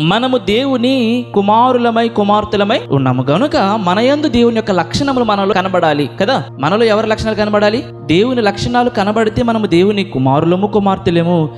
మనము దేవుని కుమారులమై కుమార్తెలమై ఉన్నాము. గనుక మన యందు దేవుని యొక్క లక్షణములు మనలో కనబడాలి కదా? మనలో ఎవరి లక్షణాలు కనబడాలి? దేవుని లక్షణాలు కనబడితే మనము దేవుని కుమారులము కుమార్తెలేము.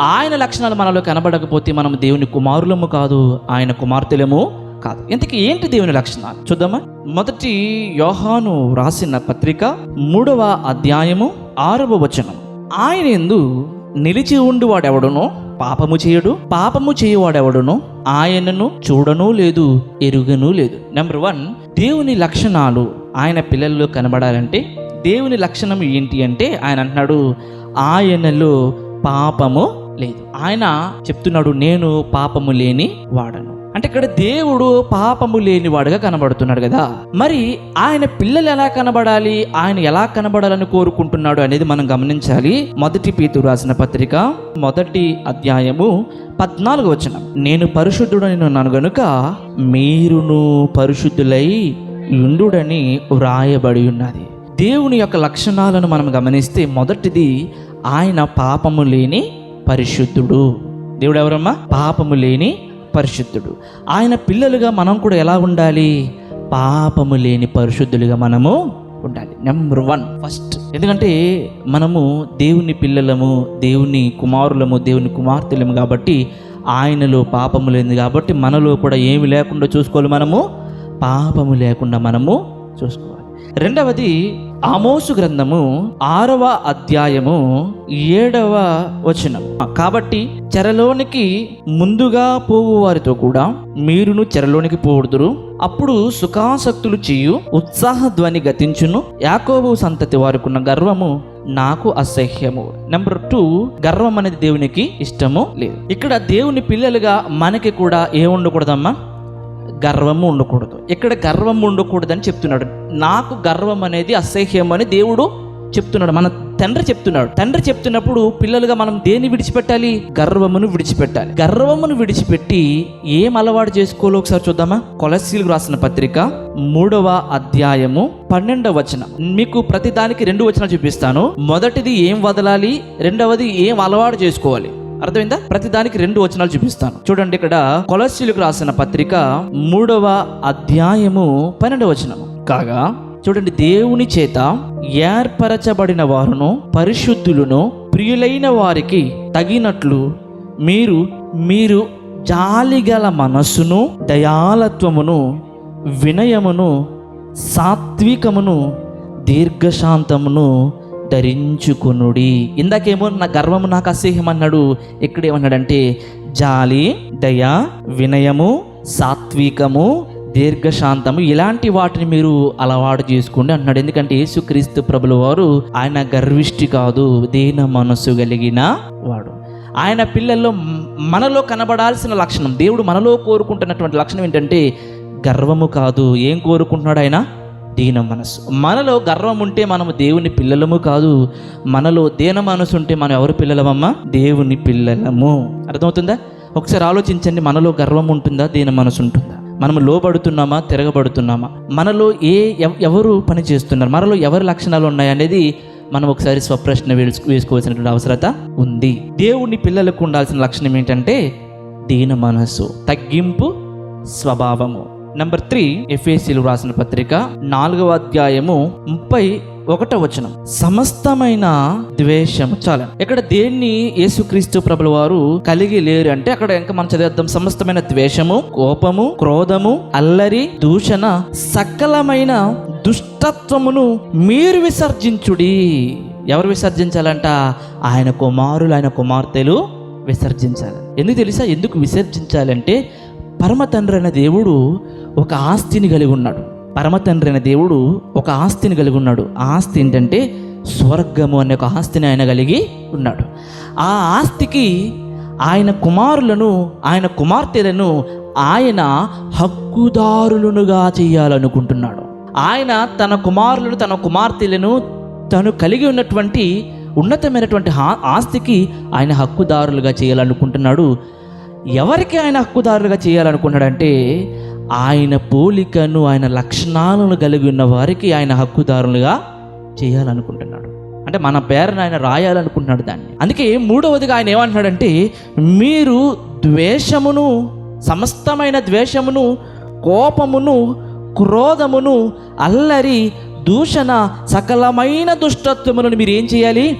ఆయన లక్షణాలు మనలో కనబడకపోతే మనం దేవుని కుమారులము కాదు ఆయన కుమార్తెలము కాదు. ఇంతకీ ఏంటి దేవుని లక్షణాలు? చూద్దామా? మొదటి యోహాను రాసిన పత్రిక మూడవ అధ్యాయము ఆరవ వచనం. ఆయన ఎందు నిలిచి ఉండువాడెవడునో పాపము చేయడు పాపము చేయవాడెవడునో ఆయనను చూడనూ లేదు ఎరుగనూ లేదు. నెంబర్ వన్ దేవుని లక్షణాలు ఆయన పిల్లల్లో కనబడాలంటే దేవుని లక్షణం ఏంటి అంటే ఆయన అంటున్నాడు ఆయనలో పాపము లేదు. ఆయన చెప్తున్నాడు నేను పాపము లేని వాడను. అంటే ఇక్కడ దేవుడు పాపము లేనివాడుగా కనబడుతున్నాడు కదా. మరి ఆయన పిల్లలు ఎలా కనబడాలి? ఆయన ఎలా కనబడాలని కోరుకుంటున్నాడు అనేది మనం గమనించాలి. మొదటి పీతు రాసిన పత్రిక మొదటి అధ్యాయము పద్నాలుగు వచనం. నేను పరిశుద్ధుడని ఉన్నాను గనుక మీరును పరిశుద్ధులై ఉండుడని వ్రాయబడి ఉన్నది. దేవుని యొక్క లక్షణాలను మనం గమనిస్తే మొదటిది ఆయన పాపము లేని పరిశుద్ధుడు. దేవుడు ఎవరమ్మా? పాపము లేని పరిశుద్ధుడు. ఆయన పిల్లలుగా మనం కూడా ఎలా ఉండాలి? పాపము లేని పరిశుద్ధులుగా మనము ఉండాలి. నెంబర్ వన్ ఫస్ట్ ఎందుకంటే మనము దేవుని పిల్లలము దేవుని కుమారులము దేవుని కుమార్తెలము కాబట్టి ఆయనలో పాపము లేనిది కాబట్టి మనలో కూడా ఏమి లేకుండా చూసుకోవాలి మనము? పాపము లేకుండా మనము చూసుకోవాలి. రెండవది ఆమోసు గ్రంథము ఆరవ అధ్యాయము ఏడవ వచనం. కాబట్టి చెరలోనికి ముందుగా పోవు వారితో కూడా మీరును చెరలోనికి పోడుదురు అప్పుడు సుఖాసక్తులు చేయు ఉత్సాహ ధ్వని గతించును. యాకోబు సంతతి వారికున్న గర్వము నాకు అసహ్యము. నెంబర్ టూ గర్వం అనేది దేవునికి ఇష్టము లేదు. ఇక్కడ దేవుని పిల్లలుగా మనకి కూడా ఏ ఉండకూడదమ్మా గర్వము ఉండకూడదు. ఇక్కడ గర్వం ఉండకూడదని చెప్తున్నాడు. నాకు గర్వం అనేది అసహ్యం అని దేవుడు చెప్తున్నాడు. మన తండ్రి చెప్తున్నాడు. తండ్రి చెప్తున్నప్పుడు పిల్లలుగా మనం దేన్ని విడిచిపెట్టాలి? గర్వమును విడిచిపెట్టాలి. గర్వమును విడిచిపెట్టి ఏం అలవాటు చేసుకోవాలో ఒకసారి చూద్దామా? కొలసీలు రాసిన పత్రిక మూడవ అధ్యాయము పన్నెండవ వచనం. మీకు ప్రతి దానికి రెండు వచనాలు చూపిస్తాను. మొదటిది ఏం వదలాలి? రెండవది ఏం అలవాటు చేసుకోవాలి? అర్థమైందా? ప్రతి దానికి రెండు వచనాలు చూపిస్తాను. చూడండి ఇక్కడ కొలసీలకు రాసిన పత్రిక మూడవ అధ్యాయము పన్నెండవ వచనము కాగా చూడండి దేవుని చేత ఏర్పరచబడిన వారును పరిశుద్ధులను ప్రియులైన వారికి తగినట్లు మీరు మీరు జాలిగల మనస్సును దయాలత్వమును వినయమును సాత్వికమును దీర్ఘశాంతమును ధరించుకునుడి ఇందాకేమో నా గర్వము నాకు అసహ్యం అన్నాడు. ఇక్కడేమన్నాడంటే జాలి దయ వినయము సాత్వికము దీర్ఘశాంతము ఇలాంటి వాటిని మీరు అలవాటు చేసుకోండి అన్నాడు. ఎందుకంటే యేసుక్రీస్తు ప్రభుల వారు ఆయన గర్విష్టి కాదు దీన మనసు కలిగిన వాడు. ఆయన పిల్లల్లో మనలో కనబడాల్సిన లక్షణం దేవుడు మనలో కోరుకుంటున్నటువంటి లక్షణం ఏంటంటే గర్వము కాదు. ఏం కోరుకుంటున్నాడు ఆయన? దీన మనసు మనలో గర్వం ఉంటే మనము దేవుని పిల్లలము కాదు. మనలో దీన మనసు ఉంటే మనం ఎవరు పిల్లలమమ్మా? దేవుని పిల్లలము. అర్థమవుతుందా? ఒకసారి ఆలోచించండి మనలో గర్వం ఉంటుందా? దీన మనసు ఉంటుందా? మనము లోబడుతున్నామా? తిరగబడుతున్నామా? మనలో ఏ ఎవరు పని చేస్తున్నారు? మనలో ఎవరి లక్షణాలు ఉన్నాయి అనేది మనం ఒకసారి స్వప్రశ్న వేసుకోవాల్సినటువంటి అవసరత ఉంది. దేవుని పిల్లలకు ఉండాల్సిన లక్షణం ఏంటంటే దీన మనసు తగ్గింపు స్వభావము. నంబర్ త్రీ ఎఫ్ఏసీలు రాసిన పత్రిక నాలుగవ అధ్యాయము ముప్పై ఒకట వచనం. సమస్తమైన ద్వేషము చాలా. ఇక్కడ దేన్ని యేసుక్రీస్తు ప్రభుల వారు కలిగి లేరు అంటే అక్కడ ఇంకా మనం చదివేద్దాం. సమస్తమైన ద్వేషము కోపము క్రోధము అల్లరి దూషణ సకలమైన దుష్టత్వమును మీరు విసర్జించుడి. ఎవరు విసర్జించాలంట? ఆయన కుమారులు ఆయన కుమార్తెలు విసర్జించాలి. ఎందుకు తెలుసా? ఎందుకు విసర్జించాలంటే పరమ తండ్రి అయిన దేవుడు ఒక ఆస్తిని కలిగి ఉన్నాడు. పరమతండ్రి అయిన దేవుడు ఒక ఆస్తిని కలిగి ఉన్నాడు. ఆ ఆస్తి ఏంటంటే స్వర్గము అనే ఒక ఆస్తిని ఆయన కలిగి ఉన్నాడు. ఆ ఆస్తికి ఆయన కుమారులను ఆయన కుమార్తెలను ఆయన హక్కుదారులనుగా చేయాలనుకుంటున్నాడు. ఆయన తన కుమారులను తన కుమార్తెలను తను కలిగి ఉన్నటువంటి ఉన్నతమైనటువంటి ఆస్తికి ఆయన హక్కుదారులుగా చేయాలనుకుంటున్నాడు. ఎవరికి ఆయన హక్కుదారులుగా చేయాలనుకున్నాడంటే ఆయన పోలికను ఆయన లక్షణాలను కలిగి ఉన్న వారికి ఆయన హక్కుదారులుగా చేయాలనుకుంటున్నాడు. అంటే మన పేరును ఆయన రాయాలనుకుంటున్నాడు దాన్ని. అందుకే మూడవదిగా ఆయన ఏమంటున్నాడంటే మీరు ద్వేషమును సమస్తమైన ద్వేషమును కోపమును క్రోధమును అల్లరి దూషణ సకలమైన దుష్టత్వములను మీరు ఏం చేయాలి?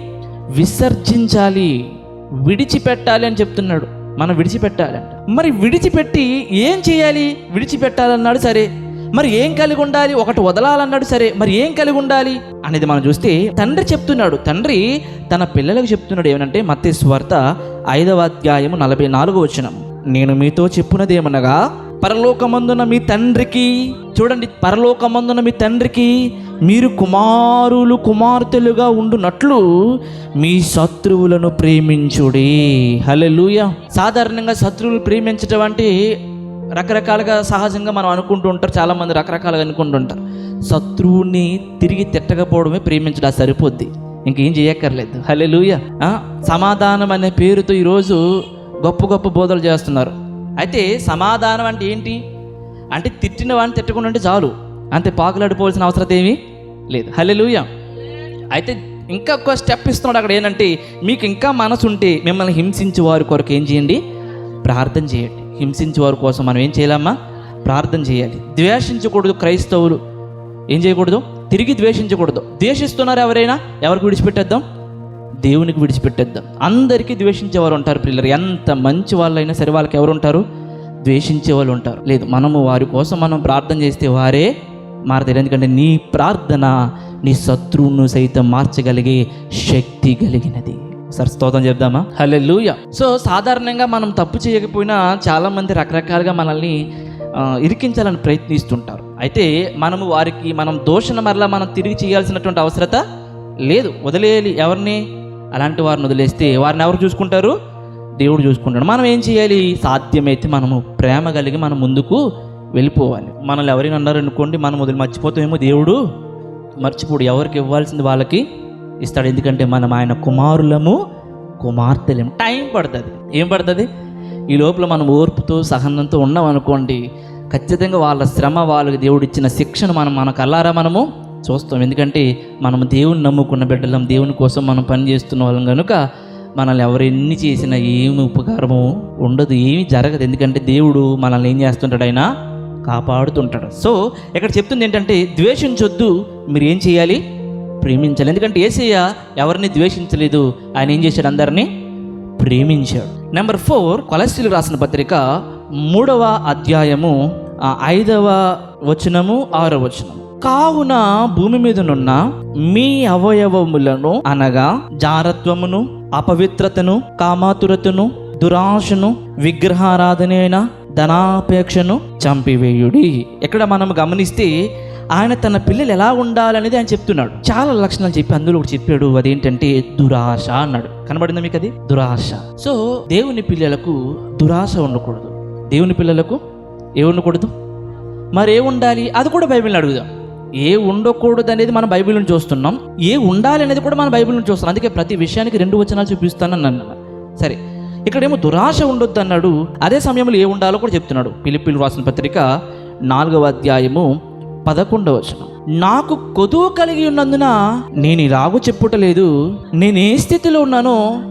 విసర్జించాలి. విడిచిపెట్టాలి అని చెప్తున్నాడు. మనం విడిచిపెట్టాలంట మరి విడిచిపెట్టి ఏం చేయాలి? విడిచిపెట్టాలన్నాడు సరే. మరి ఏం కలిగి ఉండాలి? ఒకటి వదలాలన్నాడు సరే. మరి ఏం కలిగి ఉండాలి? అనేది మనం చూస్తే తండ్రి చెప్తున్నాడు. తండ్రి తన పిల్లలకు చెప్తున్నాడు ఏమనంటే మత్తి స్వార్త ఐదవ అధ్యాయము నలభై నాలుగు వచ్చినం నేను మీతో చెప్పున్నదేమనగా పరలోకమందున మీ తండ్రికి చూడండి పరలోకమందున మీ తండ్రికి మీరు కుమారులు కుమార్తెలుగా ఉండునట్లు మీ శత్రువులను ప్రేమించుడి. హల్లెలూయ. సాధారణంగా శత్రువులు ప్రేమించడం అంటే రకరకాలుగా సహజంగా మనం అనుకుంటూ ఉంటారు. చాలామంది రకరకాలుగా అనుకుంటుంటారు శత్రువుని తిరిగి తిట్టకపోవడమే ప్రేమించడం అది సరిపోద్ది. ఇంకేం చేయక్కర్లేదు. హలే సమాధానం అనే పేరుతో ఈరోజు గొప్ప గొప్ప బోధలు చేస్తున్నారు. అయితే సమాధానం అంటే ఏంటి? అంటే తిట్టిన వాడిని తిట్టకుండా ఉంటే చాలు. అంతే పాకులాడిపోవాల్సిన అవసరం ఏమీ లేదు. హల్లెలూయ. అయితే ఇంకా ఒక స్టెప్ ఇస్తున్నాడు అక్కడ ఏంటంటే మీకు ఇంకా మనసు ఉంటే మిమ్మల్ని హింసించే వారి కొరకు ఏం చేయండి? ప్రార్థన చేయండి. హింసించే వారి కోసం మనం ఏం చేయాలమ్మా? ప్రార్థన చేయాలి. ద్వేషించకూడదు క్రైస్తవులు. ఏం చేయకూడదు? తిరిగి ద్వేషించకూడదు. ద్వేషిస్తున్నారు ఎవరైనా? ఎవరికి విడిచిపెట్టేద్దాం? దేవునికి విడిచిపెట్టేద్దాం. అందరికీ ద్వేషించేవారు ఉంటారు పిల్లలు ఎంత మంచి వాళ్ళైనా సరే వాళ్ళకి ఎవరు ఉంటారు? ద్వేషించే వాళ్ళు ఉంటారు. లేదు మనము వారి కోసం మనం ప్రార్థన చేస్తే వారే మారతారు. ఎందుకంటే నీ ప్రార్థన నీ శత్రువును సైతం మార్చగలిగే శక్తి కలిగినది. సరే స్తోత్రం చెప్దామా? హల్లెలూయ. సో సాధారణంగా మనం తప్పు చేయకపోయినా చాలామంది రకరకాలుగా మనల్ని ఇరికించాలని ప్రయత్నిస్తుంటారు. అయితే మనము వారికి మనం దోషణ మరలా మనం తిరిగి చేయాల్సినటువంటి అవసరత లేదు. వదిలేయాలి ఎవరిని? అలాంటి వారిని వదిలేస్తే వారిని ఎవరు చూసుకుంటారు? దేవుడు చూసుకుంటాడు. మనం ఏం చేయాలి? సాధ్యమైతే మనము ప్రేమ కలిగి మనం ముందుకు వెళ్ళిపోవాలి. మనల్ని ఎవరైనా అన్నారనుకోండి మనం వదిలి మర్చిపోతామేమో దేవుడు. మర్చిపోడు. ఎవరికి ఇవ్వాల్సింది వాళ్ళకి ఇస్తాడు. ఎందుకంటే మనం ఆయన కుమారులము కుమార్తెలేము. టైం పడుతుంది. ఏం పడుతుంది? ఈ లోపల మనం ఓర్పుతో సహనంతో ఉన్నాం అనుకోండి ఖచ్చితంగా వాళ్ళ శ్రమ వాళ్ళకి దేవుడు ఇచ్చిన శిక్షను మనం మన కల్లారా మనము చూస్తాం. ఎందుకంటే మనం దేవుని నమ్ముకున్న బిడ్డలం దేవుని కోసం మనం పని చేస్తున్న వాళ్ళం కనుక మనల్ని ఎవరు ఎన్ని చేసినా ఏమి ఉపకారము ఉండదు ఏమి జరగదు. ఎందుకంటే దేవుడు మనల్ని ఏం చేస్తుంటాడు ఆయన? కాపాడుతుంటాడు. సో ఇక్కడ చెప్తుంది ఏంటంటే ద్వేషించొద్దు. మీరు ఏం చేయాలి? ప్రేమించాలి. ఎందుకంటే ఏసయ్య ఎవరిని ద్వేషించలేదు ఆయన ఏం చేశాడు? అందరినీ ప్రేమించాడు. నెంబర్ ఫోర్ కొలస్ట్రీలు రాసిన పత్రిక మూడవ అధ్యాయము ఐదవ వచనము ఆరవ వచనము. కావున భూమి మీదనున్న మీ అవయవములను అనగా జారత్వమును అపవిత్రతను కామాతురతను దురాశను విగ్రహారాధనైన ధనాపేక్షను చంపివేయుడి. ఇక్కడ మనం గమనిస్తే ఆయన తన పిల్లలు ఎలా ఉండాలనేది ఆయన చెప్తున్నాడు. చాలా లక్షణాలు చెప్పి అందులో ఒకటి చెప్పాడు. అదేంటంటే దురాశ అన్నాడు. కనబడిందా మీకు అది దురాశ. సో దేవుని పిల్లలకు దురాశ ఉండకూడదు. దేవుని పిల్లలకు ఏ ఉండకూడదు మరి ఏ ఉండాలి అది కూడా బైబిల్ని అడుగుదాం. ఏ ఉండకూడదు అనేది మనం బైబిల్ని చూస్తున్నాం. ఏ ఉండాలి అనేది కూడా మనం బైబిల్ నుంచి చూస్తున్నాం. అందుకే ప్రతి విషయానికి రెండు వచనాలు చూపిస్తానని అన్నాను. సరే ఇక్కడేమో దురాశ ఉండొద్దు అన్నాడు. అదే సమయంలో ఏ ఉండాలో కూడా చెప్తున్నాడు. పిలిపిలు రాసిన పత్రిక నాలుగవ అధ్యాయము పదకొండవ వచనం. నాకు కొదువు కలిగి ఉన్నందున నేను ఇలాగూ చెప్పుటలేదు నేను ఏ స్థితిలో ఉన్నానో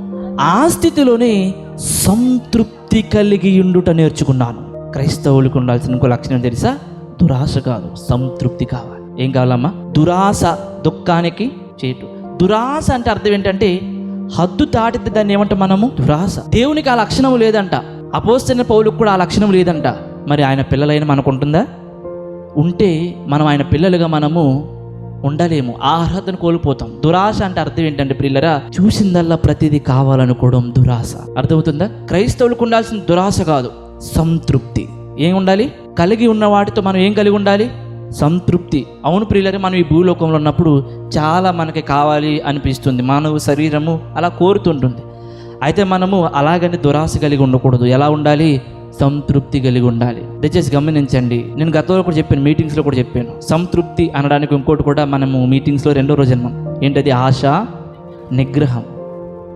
ఆ స్థితిలోనే సంతృప్తి కలిగి ఉండుట నేర్చుకున్నాను. క్రైస్తవులకు ఉండాల్సిన ఇంకో లక్షణం తెలుసా? దురాశ కాదు సంతృప్తి కావాలి. ఏం కావాలమ్మా? దురాశ దుఃఖానికి చేటు. దురాశ అంటే అర్థం ఏంటంటే హద్దు దాటితే దాన్ని ఏమంటాం మనము? దురాశ. దేవునికి ఆ లక్షణం లేదంట. అపోస్తున్న పౌలకు కూడా ఆ లక్షణం లేదంట. మరి ఆయన పిల్లలైన మనకు ఉంటుందా? ఉంటే మనం ఆయన పిల్లలుగా మనము ఉండలేము. ఆ అర్హతను కోల్పోతాం. దురాశ అంటే అర్థం ఏంటంటే పిల్లరా చూసిందల్లా ప్రతిదీ కావాలనుకోవడం దురాశ. అర్థమవుతుందా? క్రైస్తవులకు ఉండాల్సిన దురాశ కాదు సంతృప్తి. ఏం ఉండాలి? కలిగి ఉన్న వాటితో మనం ఏం కలిగి ఉండాలి? సంతృప్తి. అవును ప్రియులరే మనం ఈ భూలోకంలో ఉన్నప్పుడు చాలా మనకి కావాలి అనిపిస్తుంది. మానవ శరీరము అలా కోరుతుంటుంది. అయితే మనము అలాగని దురాశ కలిగి ఉండకూడదు. ఎలా ఉండాలి? సంతృప్తి కలిగి ఉండాలి. దయచేసి గమనించండి. నేను గతంలో కూడా చెప్పాను మీటింగ్స్లో కూడా చెప్పాను. సంతృప్తి అనడానికి ఇంకోటి కూడా మనము మీటింగ్స్లో రెండో రోజు అన్నాం ఏంటది? ఆశ నిగ్రహం.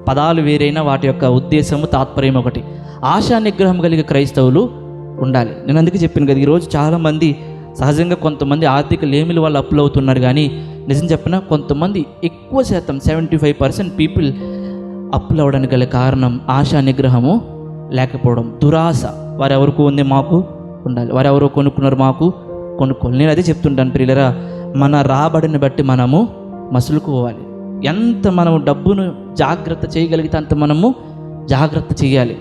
పదాలు వేరైనా వాటి యొక్క ఉద్దేశము తాత్పర్యం ఒకటి. ఆశా నిగ్రహం కలిగే క్రైస్తవులు ఉండాలి. నేను అందుకే చెప్పాను కదా ఈరోజు చాలామంది సహజంగా కొంతమంది ఆర్థిక లేమిల వల్ల అప్పులు అవుతున్నారు కానీ నిజం చెప్పిన కొంతమంది ఎక్కువ శాతం సెవెంటీ ఫైవ్ పర్సెంట్ పీపుల్ అప్పులు అవడానికి గల కారణం ఆశా నిగ్రహము లేకపోవడం దురాశ. వారు ఎవరికి ఉంది మాకు ఉండాలి వారు ఎవరు కొనుక్కున్నారు మాకు కొనుక్కోవాలి. నేను అదే చెప్తుంటాను ప్రియులరా మన రాబడిని బట్టి మనము మసులుకోవాలి. ఎంత మనం డబ్బును జాగ్రత్త చేయగలిగితే అంత మనము జాగ్రత్త చేయాలి.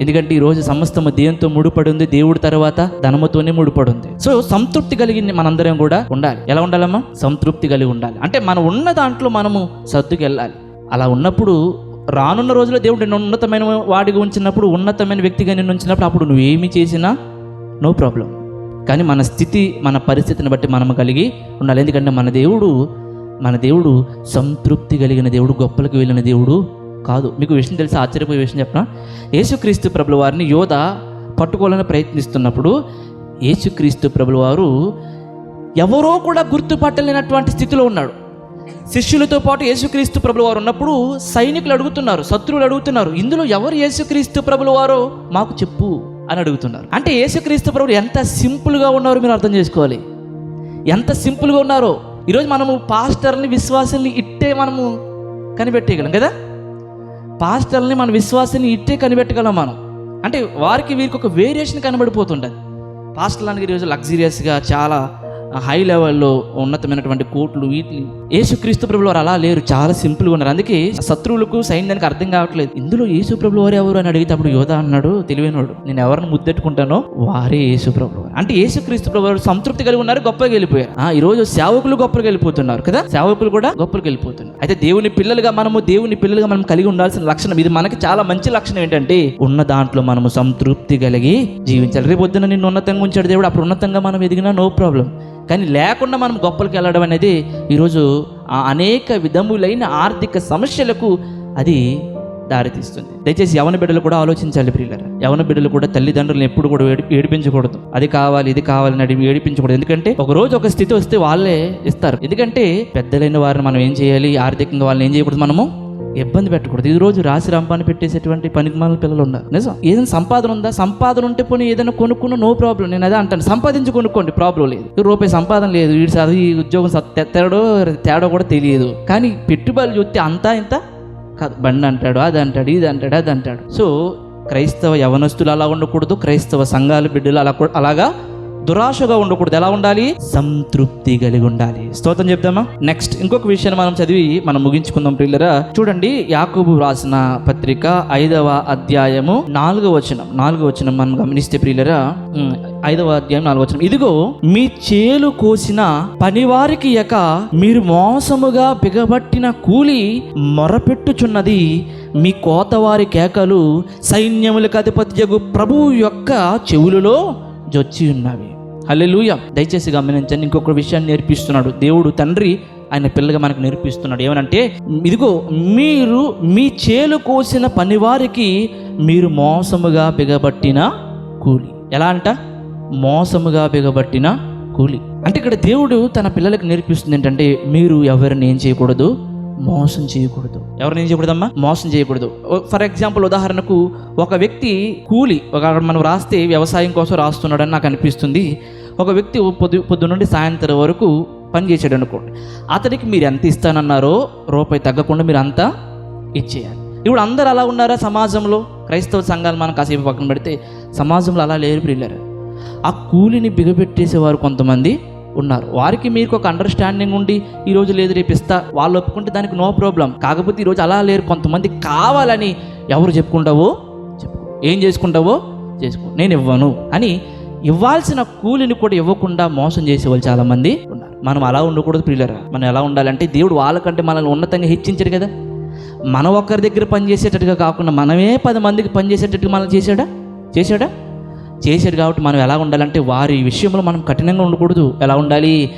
ఎందుకంటే ఈరోజు సమస్తము దేంతో ముడిపడి ఉంది దేవుడి తర్వాత ధనముతోనే ముడిపడి ఉంది సో సంతృప్తి కలిగి మనందరం కూడా ఉండాలి. ఎలా ఉండాలమ్మా? సంతృప్తి కలిగి ఉండాలి. అంటే మనం ఉన్న దాంట్లో మనము సర్దుకెళ్ళాలి. అలా ఉన్నప్పుడు రానున్న రోజుల్లో దేవుడు నిన్ను ఉన్నతమైన వాడిగా ఉంచినప్పుడు ఉన్నతమైన వ్యక్తిగా నిన్ను ఉంచినప్పుడు అప్పుడు నువ్వు ఏమి చేసినా నో ప్రాబ్లం. కానీ మన స్థితి మన పరిస్థితిని బట్టి మనం కలిగి ఉండాలి. ఎందుకంటే మన దేవుడు మన దేవుడు సంతృప్తి కలిగిన దేవుడు గొప్పలకు వెళ్ళిన దేవుడు కాదు. మీకు విషయం తెలిసి? ఆశ్చర్యపోయే విషయం చెప్పిన? యేసుక్రీస్తు ప్రభుల వారిని యోధ పట్టుకోవాలని ప్రయత్నిస్తున్నప్పుడు యేసుక్రీస్తు ప్రభుల వారు ఎవరో కూడా గుర్తుపట్టలేనటువంటి స్థితిలో ఉన్నాడు. శిష్యులతో పాటు యేసుక్రీస్తు ప్రభుల వారు ఉన్నప్పుడు సైనికులు అడుగుతున్నారు శత్రువులు అడుగుతున్నారు ఇందులో ఎవరు యేసుక్రీస్తు ప్రభుల వారో మాకు చెప్పు అని అడుగుతున్నారు. అంటే యేసుక్రీస్తు ప్రభులు ఎంత సింపుల్గా ఉన్నారో మీరు అర్థం చేసుకోవాలి. ఎంత సింపుల్గా ఉన్నారో. ఈరోజు మనము పాస్టర్ని విశ్వాసాన్ని ఇట్టే మనము కనిపెట్టేయగలం కదా? పాస్టర్ని మన విశ్వాసాన్ని ఇట్టే కనిపెట్టగలం మనం. అంటే వారికి వీరికి ఒక వేరియేషన్ కనబడిపోతుంటుంది. పాస్టర్లకి ఈరోజు లగ్జరియస్గా చాలా హై లెవెల్లో ఉన్నతమైనటువంటి కోట్లు వీటిని యేసుక్రీస్తు ప్రభులు వారు అలా లేరు. చాలా సింపుల్గా ఉన్నారు. అందుకే శత్రువులకు సైన్యానికి అర్థం కావట్లేదు. ఇందులో యేసు ప్రభులు వారు ఎవరు అని అడిగితే అప్పుడు యోధ అన్నాడు తెలివైనవాడు నేను ఎవరిని ముద్దెట్టుకుంటానో వారే యేసు ప్రభు అంటే యేసుక్రీస్తు ప్రభు వారు సంతృప్తి కలిగి ఉన్నారు గొప్పగా వెళ్ళిపోయారు. ఆ, ఈ రోజు సేవకులు గొప్పగా వెళ్ళిపోతున్నారు కదా? సేవకులు కూడా గొప్పగా వెళ్ళిపోతున్నారు. అయితే దేవుని పిల్లలుగా మనము దేవుని పిల్లలుగా మనం కలిగి ఉండాల్సిన లక్షణం ఇది మనకి చాలా మంచి లక్షణం ఏంటంటే ఉన్న దాంట్లో మనము సంతృప్తి కలిగి జీవించాలి. రేపు పొద్దున నిన్ను ఉన్నతంగా ఉంచాడు దేవుడు అప్పుడు ఉన్నతంగా మనం ఎదిగినా నో ప్రాబ్లం కానీ లేకుండా మనం గొప్పలకి వెళ్ళడం అనేది ఈరోజు ఆ అనేక విధములైన ఆర్థిక సమస్యలకు అది దారితీస్తుంది. దయచేసి యవన బిడ్డలు కూడా ఆలోచించాలి ప్రియులరా. యవన బిడ్డలు కూడా తల్లిదండ్రులను ఎప్పుడు కూడా ఏడిపించకూడదు. అది కావాలి ఇది కావాలని అడిగి ఏడిపించకూడదు. ఎందుకంటే ఒక రోజు ఒక స్థితి వస్తే వాళ్ళే ఇస్తారు. ఎందుకంటే పెద్దలైన వారిని మనం ఏం చేయాలి? ఆర్థికంగా వాళ్ళని ఏం చేయకూడదు మనము? ఇబ్బంది పెట్టకూడదు. ఈ రోజు రాసి రంపాన్ని పెట్టేసేటువంటి పనికిమాల పిల్లలు ఉన్నారు నిజం? ఏదైనా సంపాదన ఉందా? సంపాదన ఉంటే పోనీ ఏదైనా కొనుక్కున్న నో ప్రాబ్లం. నేను అదే అంటాను. సంపాదించి కొనుక్కోండి ప్రాబ్లం లేదు. రూపాయి సంపాదన లేదు. వీడి చదివి ఈ ఉద్యోగం స- తేడో తేడా కూడా తెలియదు. కానీ పెట్టుబడులు చూస్తే అంతా ఇంత కాదు. బండి అంటాడు అది అంటాడు ఇది అంటాడు అది అంటాడు. సో క్రైస్తవ యవనస్తులు అలా ఉండకూడదు. క్రైస్తవ సంఘాల బిడ్డలు అలా అలాగా దురాశగా ఉండకూడదు. ఎలా ఉండాలి? సంతృప్తి కలిగి ఉండాలి. స్తోత్రం చెప్దామా? నెక్స్ట్ ఇంకొక విషయాన్ని మనం చదివి మనం ముగించుకుందాం పిల్లరా చూడండి యాకూబు రాసిన పత్రిక ఐదవ అధ్యాయము నాలుగవ వచనం. నాలుగవ వచనం మనం గమనిస్తే ప్రియులరా ఐదవ అధ్యాయం నాలుగు వచ్చిన ఇదిగో మీ చేలు కోసిన పనివారికి ఎక మీరు మోసముగా బిగబట్టిన కూలి మొరపెట్టుచున్నది మీ కోతవారి కేకలు సైన్యములకు అధిపత్యగు ప్రభువు యొక్క చెవులలో జొచ్చి ఉన్నవి. హల్లెలూయ. దయచేసి గమనించండి ఇంకొక విషయాన్ని నేర్పిస్తున్నాడు. దేవుడు తండ్రి ఆయన పిల్లగా మనకు నేర్పిస్తున్నాడు. ఏమనంటే ఇదిగో మీరు మీ చేలు కోసిన పనివారికి మీరు మోసముగా బిగబట్టిన కూలి. ఎలా అంట? మోసముగా బిగబట్టిన కూలి. అంటే ఇక్కడ దేవుడు తన పిల్లలకు నేర్పిస్తుంది ఏంటంటే మీరు ఎవరిని ఏం చేయకూడదు? మోసం చేయకూడదు. ఎవరిని చేయకూడదమ్మా? మోసం చేయకూడదు. ఫర్ ఎగ్జాంపుల్ ఉదాహరణకు ఒక వ్యక్తి కూలి ఒక మనం రాస్తే వ్యవసాయం కోసం రాస్తున్నాడని నాకు అనిపిస్తుంది. ఒక వ్యక్తి పొద్దు పొద్దు నుండి సాయంత్రం వరకు పని చేసాడు అనుకోండి. అతనికి మీరు ఎంత ఇస్తానన్నారో రూపాయి తగ్గకుండా మీరు అంతా ఇచ్చేయాలి. ఇప్పుడు అందరు అలా ఉన్నారా సమాజంలో? క్రైస్తవ సంఘాలు మనం కాసేపు పక్కన పెడితే సమాజంలో అలా లేరు వెళ్ళారు ఆ కూలిని బిగబెట్టేసేవారు కొంతమంది. ఉన్నారు. వారికి మీకు ఒక అండర్స్టాండింగ్ ఉండి ఈ రోజు లేదు రేపు ఇస్తా. వాళ్ళు ఒప్పుకుంటే దానికి నో ప్రాబ్లం కాకపోతే ఈరోజు అలా లేరు. కొంతమంది కావాలని ఎవరు చెప్పుకుంటావో? చెప్పు ఏం చేసుకుంటావో? చేసుకో. నేను ఇవ్వను అని ఇవ్వాల్సిన కూలిని కూడా ఇవ్వకుండా మోసం చేసేవాళ్ళు చాలామంది ఉన్నారు. మనం అలా ఉండకూడదు ప్రియులరా. మనం ఎలా ఉండాలంటే దేవుడు వాళ్ళకంటే మనల్ని ఉన్నతంగా హెచ్చించాడు కదా. మనం ఒక్కరి దగ్గర పని చేసేటట్టుగా కాకుండా మనమే పది మందికి పని చేసేటట్టుగా మనం చేశాడా? చేశాడా? చేశాడు కాబట్టి మనం ఎలా ఉండాలంటే వారి విషయంలో మనం కఠినంగా ఉండకూడదు. ఎలా ఉండాలి?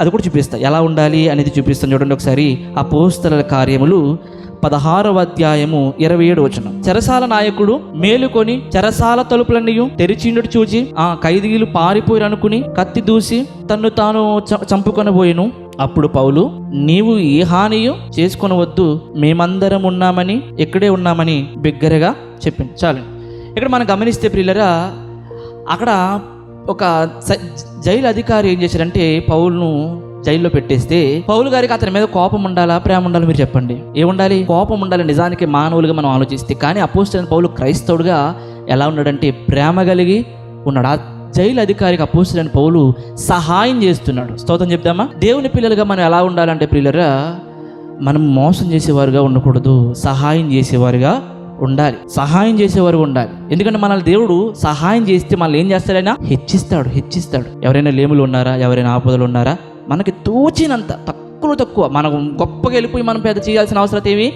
అది కూడా చూపిస్తా. ఎలా ఉండాలి అనేది చూపిస్తాను చూడండి ఒకసారి. ఆ పోస్తల కార్యములు పదహారవ అధ్యాయము ఇరవై ఏడు వచనం. చెరసాల నాయకుడు మేలుకొని చెరసాల తలుపులన్నీయు తెరిచిండు చూచి ఆ ఖైదీలు పారిపోయి అనుకుని కత్తి దూసి తన్ను తాను చ- అప్పుడు పౌలు నీవు ఏ హానియు చేసుకొనవద్దు మేమందరం ఉన్నామని ఇక్కడే ఉన్నామని బిగ్గరగా చెప్పింది చాలు. ఇక్కడ మనం గమనిస్తే ప్రిల్లరా అక్కడ ఒక జైలు అధికారి ఏం చేశారంటే పౌల్ను జైల్లో పెట్టేస్తే పౌలు గారికి అతని మీద కోపం ఉండాలా ప్రేమ ఉండాలి మీరు చెప్పండి. ఏముండాలి? కోపం ఉండాలి నిజానికి మానవులుగా మనం ఆలోచిస్తే. కానీ అపోజిట్ పౌలు క్రైస్తవుడుగా ఎలా ఉన్నాడంటే ప్రేమ కలిగి ఉన్నాడు. ఆ జైలు అధికారికి అపోజిట్ పౌలు సహాయం చేస్తున్నాడు. స్తోత్రం చెప్దామా? దేవుని పిల్లలుగా మనం ఎలా ఉండాలంటే పిల్లరా మనం మోసం చేసేవారుగా ఉండకూడదు సహాయం చేసేవారుగా ఉండాలి. సహాయం చేసేవారు ఉండాలి. ఎందుకంటే మనల్ని దేవుడు సహాయం చేస్తే మనల్ని ఏం చేస్తాడైనా? హెచ్చిస్తాడు హెచ్చిస్తాడు. ఎవరైనా లేములు ఉన్నారా? ఎవరైనా ఆపదలు ఉన్నారా? మనకి తోచినంత తక్కువ తక్కువ. మనం గొప్పగా వెళ్ళిపోయి మనం పెద్ద చేయాల్సిన అవసరం ఏమి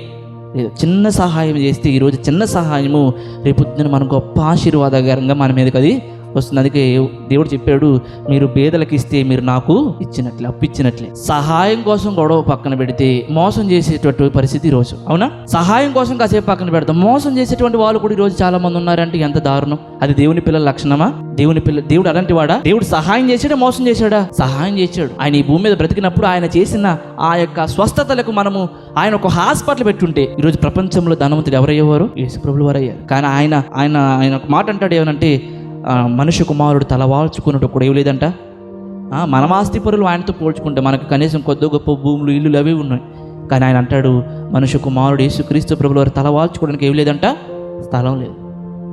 లేదు. చిన్న సహాయం చేస్తే ఈరోజు చిన్న సహాయము రేపు మన గొప్ప ఆశీర్వాదకరంగా మన మీదకి అది వస్తుంది. అందుకే దేవుడు చెప్పాడు మీరు పేదలకు ఇస్తే మీరు నాకు ఇచ్చినట్లే అప్పిచ్చినట్లే. సహాయం కోసం గొడవ పక్కన పెడితే మోసం చేసేటువంటి పరిస్థితి ఈరోజు అవునా? సహాయం కోసం కాసేపు పక్కన పెడతాం మోసం చేసేటువంటి వాళ్ళు కూడా ఈరోజు చాలా మంది ఉన్నారంటే ఎంత దారుణం. అది దేవుని పిల్లల లక్షణమా? దేవుని పిల్ల దేవుడు అలాంటి వాడా? దేవుడు సహాయం చేశాడా మోసం చేశాడా సహాయం చేశాడు. ఆయన ఈ భూమి మీద బ్రతికినప్పుడు ఆయన చేసిన ఆ యొక్క స్వస్థతలకు మనము ఆయన ఒక హాస్పిటల్ పెట్టుంటే ఈరోజు ప్రపంచంలో ధనవంతుడు ఎవరయ్యేవారు? యేసుప్రభులు వారు అయ్యారు కానీ ఆయన ఆయన ఆయన ఒక మాట అంటాడు ఏమనంటే మనుష్య కుమారుడు తలవాల్చుకున్నట్టు కూడా ఇవ్వలేదంట లేదంట? ఆ, పరులు ఆయనతో పోల్చుకుంటే మనకు కనీసం కొద్ది గొప్ప భూములు ఇల్లులు అవి ఉన్నాయి. కానీ ఆయన అంటాడు మనుష్య కుమారుడు యేసుక్రీస్తు ప్రభుల వారు తలవాల్చుకోవడానికి ఏం లేదంట? స్థలం లేదు.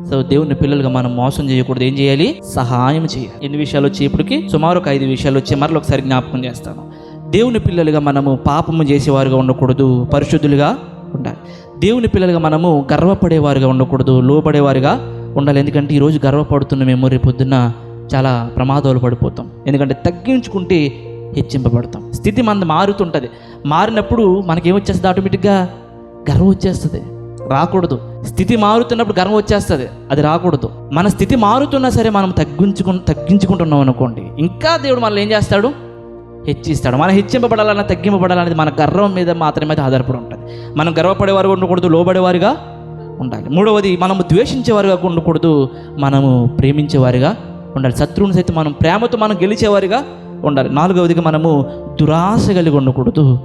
సో దేవుని పిల్లలుగా మనం మోసం చేయకూడదు. ఏం చేయాలి? సహాయం చేయాలి. ఎన్ని విషయాలు వచ్చి ఇప్పటికి? సుమారు ఒక ఐదు విషయాలు వచ్చి మరల ఒకసారి జ్ఞాపకం చేస్తాను. దేవుని పిల్లలుగా మనము పాపము చేసేవారుగా ఉండకూడదు. పరిశుద్ధులుగా ఉండాలి. దేవుని పిల్లలుగా మనము గర్వపడేవారుగా ఉండకూడదు. లోబడేవారుగా ఉండాలి. ఎందుకంటే ఈరోజు గర్వపడుతున్న మేము రేపొద్దున చాలా ప్రమాదాలు పడిపోతాం. ఎందుకంటే తగ్గించుకుంటే హెచ్చింపబడతాం. స్థితి మన మారుతుంటుంది. మారినప్పుడు మనకేమొచ్చేస్తుంది ఆటోమేటిక్గా గర్వం వచ్చేస్తుంది. రాకూడదు. స్థితి మారుతున్నప్పుడు గర్వం వచ్చేస్తుంది. అది రాకూడదు. మన స్థితి మారుతున్నా సరే మనం తగ్గించుకు తగ్గించుకుంటున్నాం అనుకోండి. ఇంకా దేవుడు మనల్ని ఏం చేస్తాడు? హెచ్చిస్తాడు. మనం హెచ్చింపబడాలన్నా తగ్గింపబడాలనేది మన గర్వం మీద మాత్రమే ఆధారపడి ఉంటుంది. మనం గర్వపడేవారు ఉండకూడదు లోబడేవారుగా ఉండాలి. మూడవది మనము ద్వేషించేవారుగా ఉండకూడదు మనము ప్రేమించేవారిగా ఉండాలి. శత్రువుని సైతం మనం ప్రేమతో మనం గెలిచేవారిగా ఉండాలి. నాలుగవదిగా మనము దురాశ కలిగి ఉండకూడదు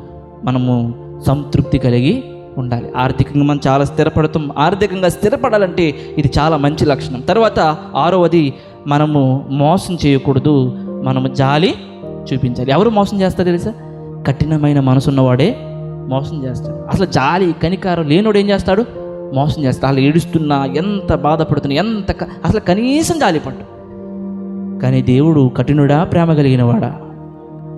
మనము సంతృప్తి కలిగి ఉండాలి. ఆర్థికంగా మనం చాలా స్థిరపడతాం. ఆర్థికంగా స్థిరపడాలంటే ఇది చాలా మంచి లక్షణం. తర్వాత ఆరవది మనము మోసం చేయకూడదు మనము జాలి చూపించాలి. ఎవరు మోసం చేస్తారు తెలుసా? కఠినమైన మనసున్నవాడే మోసం చేస్తాడు. అసలు జాలి కనికారం లేనోడు ఏం చేస్తాడు? మోసం చేస్తా అలా ఏడుస్తున్నా ఎంత బాధపడుతున్నా ఎంత అసలు కనీసం జాలి కానీ దేవుడు కఠినుడా ప్రేమ కలిగినవాడా?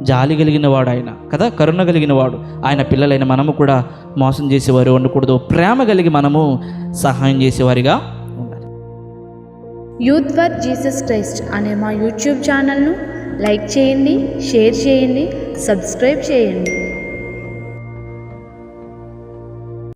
జాలి కలిగినవాడు ఆయన కదా? కరుణ కలిగినవాడు. ఆయన పిల్లలైన మనము కూడా మోసం చేసేవారు ఉండకూడదు. ప్రేమ కలిగి మనము సహాయం చేసేవారిగా ఉండాలి. యూత్ ఫర్ జీసస్ క్రైస్ట్ అనే మా యూట్యూబ్ ఛానల్ను లైక్ చేయండి షేర్ చేయండి సబ్స్క్రైబ్ చేయండి.